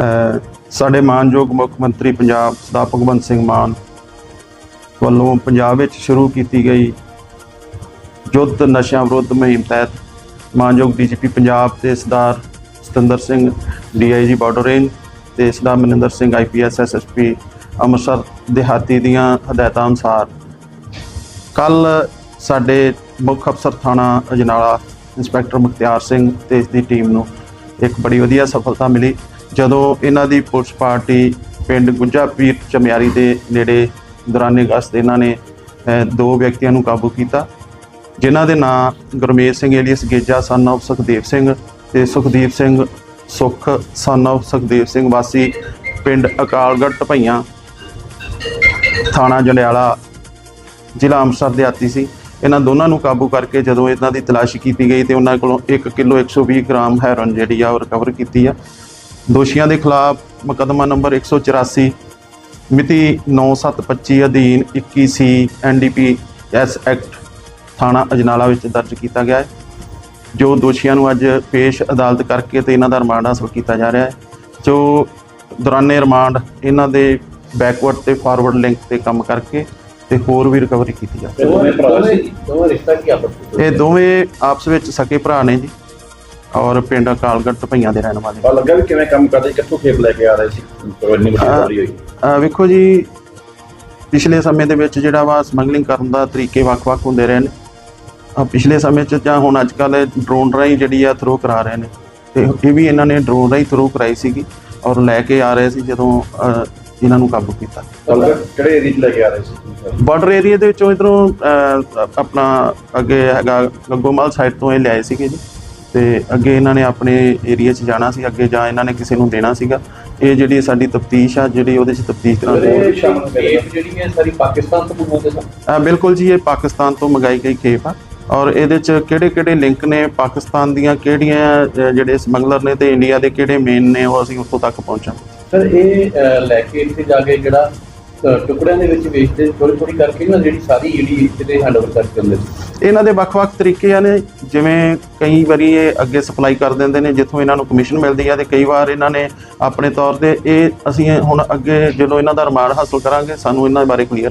ਅਹ ਸਾਡੇ ਮਾਨਯੋਗ ਮੁੱਖ ਮੰਤਰੀ ਪੰਜਾਬ ਸਰਦਾਰ ਭਗਵੰਤ ਸਿੰਘ ਮਾਨ ਵੱਲੋਂ ਪੰਜਾਬ ਵਿੱਚ ਸ਼ੁਰੂ ਕੀਤੀ ਗਈ ਯੁੱਧ ਨਸ਼ਿਆਂ ਵਿਰੁੱਧ ਮੁਹਿੰਮ ਤਹਿਤ ਮਾਨਯੋਗ ਡੀਜੀਪੀ ਪੰਜਾਬ ਤੇ Sardar Satinder Singh DIG border range ਤੇ ਸਰਦਾਰ ਮਨਿੰਦਰ ਸਿੰਘ ਆਈਪੀਐਸ ਐਸਐਸਪੀ ਅੰਮ੍ਰਿਤਸਰ ਦਿਹਾਤੀ ਦੀਆਂ ਹਦਾਇਤਾਂ ਅਨੁਸਾਰ ਕੱਲ ਸਾਡੇ ਮੁੱਖ ਅਫਸਰ ਥਾਣਾ ਅਜਨਾਲਾ ਇੰਸਪੈਕਟਰ ਮੁਖਤਿਆਰ ਸਿੰਘ ਤੇ ਇਸ ਦੀ ਟੀਮ ਨੂੰ ਇੱਕ ਬੜੀ ਵਧੀਆ ਸਫਲਤਾ ਮਿਲੀ। ਜਦੋਂ ਇਹਨਾਂ ਦੀ ਪੁਲਿਸ ਪਾਰਟੀ ਪਿੰਡ ਗੁੰਜਾ ਪੀਰ ਚਮਿਆਰੀ ਦੇ ਨੇੜੇ ਦੌਰਾਨੇ ਗਸ਼ਤ ਇਹਨਾਂ ਨੇ ਦੋ ਵਿਅਕਤੀਆਂ ਨੂੰ ਕਾਬੂ ਕੀਤਾ, ਜਿਨ੍ਹਾਂ ਦੇ ਨਾਂ Gurmesh Singh alias Geja son of Sukhdev Singh ਤੇ ਸੁਖਦੀਪ ਸਿੰਘ ਸੁਖ ਸਨ of ਸੁਖਦੇਵ ਸਿੰਘ ਵਾਸੀ ਪਿੰਡ ਅਕਾਲਗੜ੍ਹ ਟਪਈਆਂ ਥਾਣਾ ਜੰਡਿਆਲਾ, ਜ਼ਿਲ੍ਹਾ ਅੰਮ੍ਰਿਤਸਰ ਦੇ ਆਤੀ ਸੀ। ਇਹਨਾਂ ਦੋਨਾਂ ਨੂੰ ਕਾਬੂ ਕਰਕੇ ਜਦੋਂ ਇਹਨਾਂ ਦੀ ਤਲਾਸ਼ੀ ਕੀਤੀ ਗਈ ਤੇ ਉਹਨਾਂ ਕੋਲੋਂ 1 ਕਿਲੋ 120 ਗ੍ਰਾਮ ਹੈਰੋਇਨ ਜਿਹੜੀ ਆ ਉਹ ਰਿਕਵਰ ਕੀਤੀ ਆ। ਦੋਸ਼ੀਆਂ ਦੇ ਖਿਲਾਫ ਮੁਕੱਦਮਾ ਨੰਬਰ 184 ਮਿਤੀ 9725 ਅਧੀਨ 21 ਸੀ ਐਨਡੀਪੀ ਐਸ ਐਕਟ ਥਾਣਾ ਅਜਨਾਲਾ ਵਿੱਚ ਦਰਜ ਕੀਤਾ ਗਿਆ ਹੈ। ਜੋ ਦੋਸ਼ੀਆਂ ਨੂੰ ਅੱਜ ਪੇਸ਼ ਅਦਾਲਤ ਕਰਕੇ ਤੇ ਇਹਨਾਂ ਦਾ ਰਿਮਾਂਡ ਹਾਸਲ ਕੀਤਾ ਜਾ ਰਿਹਾ ਹੈ। ਜੋ ਦੌਰਾਨੇ ਰਿਮਾਂਡ ਇਹਨਾਂ ਦੇ ਬੈਕਵਰਡ ਤੇ ਫਾਰਵਰਡ ਲਿੰਕ ਤੇ ਕੰਮ ਕਰਕੇ ਤੇ ਹੋਰ ਵੀ ਰਿਕਵਰੀ ਕੀਤੀ ਜਾ ਦੋਵੇਂ ਭਰਾ ਸੀ ਦੋਵੇਂ ਰਿਸ਼ਤਾ ਕੀ ਆਪਸ ਵਿੱਚ? ਇਹ ਦੋਵੇਂ ਆਪਸ ਵਿੱਚ ਸਕੇ ਭਰਾ ਨੇ ਜੀ। ਔਰ ਪਿੰਡ ਕਾਲਗੜ੍ਹ ਟਪਈਆਂ ਦੇ ਰਹਿਣ ਵਾਲੇ ਪਤਾ ਲੱਗਾ ਵੀ ਕਿਵੇਂ ਕੰਮ ਕਰਦੇ ਕਿੱਥੋਂ ਖੇਪ ਲੈ ਕੇ ਆ ਰਹੇ ਸੀ? ਇੰਨੀ ਵੱਡੀ ਚੋਰੀ ਹੋਈ। ਵੇਖੋ ਜੀ ਪਿਛਲੇ ਸਮੇਂ ਦੇ ਵਿੱਚ ਜਿਹੜਾ ਵਾ ਸਮਗਲਿੰਗ ਕਰਨ ਦਾ ਤਰੀਕੇ ਵੱਖ-ਵੱਖ ਹੁੰਦੇ ਰਹੇ ਨੇ। ਅਹ ਪਿਛਲੇ ਸਮੇਂ 'ਚ ਜਾਂ ਹੁਣ ਅੱਜ ਕੱਲ ਡਰੋਨ ਰਾਹੀਂ ਜਿਹੜੀ ਆ ਥਰੋ ਕਰਾ ਰਹੇ ਨੇ। ਤੇ ਇਹ ਵੀ ਇਹਨਾਂ ਨੇ ਡਰੋਨ ਰਾਹੀਂ ਥਰੋ ਕਰਾਈ ਸੀਗੀ। ਔਰ ਲੈ ਕੇ ਆ ਰਹੇ ਸੀ ਜਦੋਂ ਇਹਨਾਂ ਨੂੰ ਕਾਬੂ ਕੀਤਾ। ਕਿਹੜੇ ਏਰੀਆ 'ਚ ਲੈ ਕੇ ਆ ਰਹੇ ਸੀ? ਬਾਰਡਰ ਏਰੀਆ ਦੇ ਵਿੱਚੋਂ ਇਧਰੋਂ ਆਪਣਾ ਅੱਗੇ ਹੈਗਾ ਗੱਗੋਮਲ ਸਾਈਡ ਤੋਂ ਇਹ ਲਿਆਏ ਸੀਗੇ ਜੀ। ਤੇ ਅੱਗੇ ਇਹਨਾਂ ਨੇ ਆਪਣੇ ਏਰੀਆ 'ਚ ਜਾਣਾ ਸੀ ਅੱਗੇ ਜਾਂ ਇਹਨਾਂ ਨੇ ਕਿਸੇ ਨੂੰ ਦੇਣਾ ਸੀਗਾ। ਇਹ ਜਿਹੜੀ ਸਾਡੀ ਤਫਤੀਸ਼ ਆ ਜਿਹੜੀ ਉਹਦੇ 'ਚ ਤਫਤੀਸ਼ ਕਰਾਂਗੇ ਇਹ। ਜਿਹੜੀ ਹੈ ਸਾਰੀ ਪਾਕਿਸਤਾਨ ਤੋਂ ਮੰਗਵਾਉਂਦੇ ਸਨ? ਬਿਲਕੁਲ ਜੀ ਇਹ ਪਾਕਿਸਤਾਨ ਤੋਂ ਮੰਗਾਈ ਗਈ ਖੇਪ ਆ। ਔਰ ਇਹਦੇ 'ਚ ਕਿਹੜੇ ਕਿਹੜੇ ਲਿੰਕ ਨੇ ਪਾਕਿਸਤਾਨ ਦੀਆਂ ਕਿਹੜੀਆਂ ਜਿਹੜੇ ਸਮਗਲਰ ਨੇ ਤੇ ਇੰਡੀਆ ਦੇ ਕਿਹੜੇ ਮੇਨ ਨੇ ਉਹ ਅਸੀਂ ਉੱਥੋਂ ਤੱਕ ਪਹੁੰਚਾਂਗੇ। ਸਰ ਇਹ ਅਹ, ਲੈ ਕੇ ਇੱਥੇ ਜਾ ਕੇ ਜਿਹੜਾ ਅਹ, ਟੁਕੜਿਆਂ ਦੇ ਵਿੱਚ ਵੇਚਦੇ ਥੋੜੀ ਥੋੜੀ ਕਰਕੇ ਨਾ ਜਿਹੜੀ ਸਾਰੀ ਜਿਹੜੀ ਇੱਥੇ ਹੈਂਡਓਵਰ ਕਰਕੇ ਦਿੰਦੇ ਸੀ ਇਹਨਾਂ ਦੇ ਵੱਖ-ਵੱਖ ਤਰੀਕੇ ਆ ਨੇ ਜਿਵੇਂ ਕਈ ਵਾਰੀ ਇਹ ਅੱਗੇ ਸਪਲਾਈ ਕਰ ਦਿੰਦੇ ਨੇ ਜਿੱਥੋਂ ਇਹਨਾਂ ਨੂੰ ਕਮਿਸ਼ਨ ਮਿਲਦੀ ਆ ਤੇ ਕਈ ਵਾਰ ਇਹਨਾਂ ਨੇ ਆਪਣੇ ਤੌਰ ਤੇ ਇਹ ਅਸੀਂ ਹੁਣ ਅੱਗੇ ਜਦੋਂ ਇਹਨਾਂ ਦਾ ਰਿਮਾਂਡ ਹਾਸਲ ਕਰਾਂਗੇ ਸਾਨੂੰ ਇਹਨਾਂ ਬਾਰੇ ਕਲੀਅਰ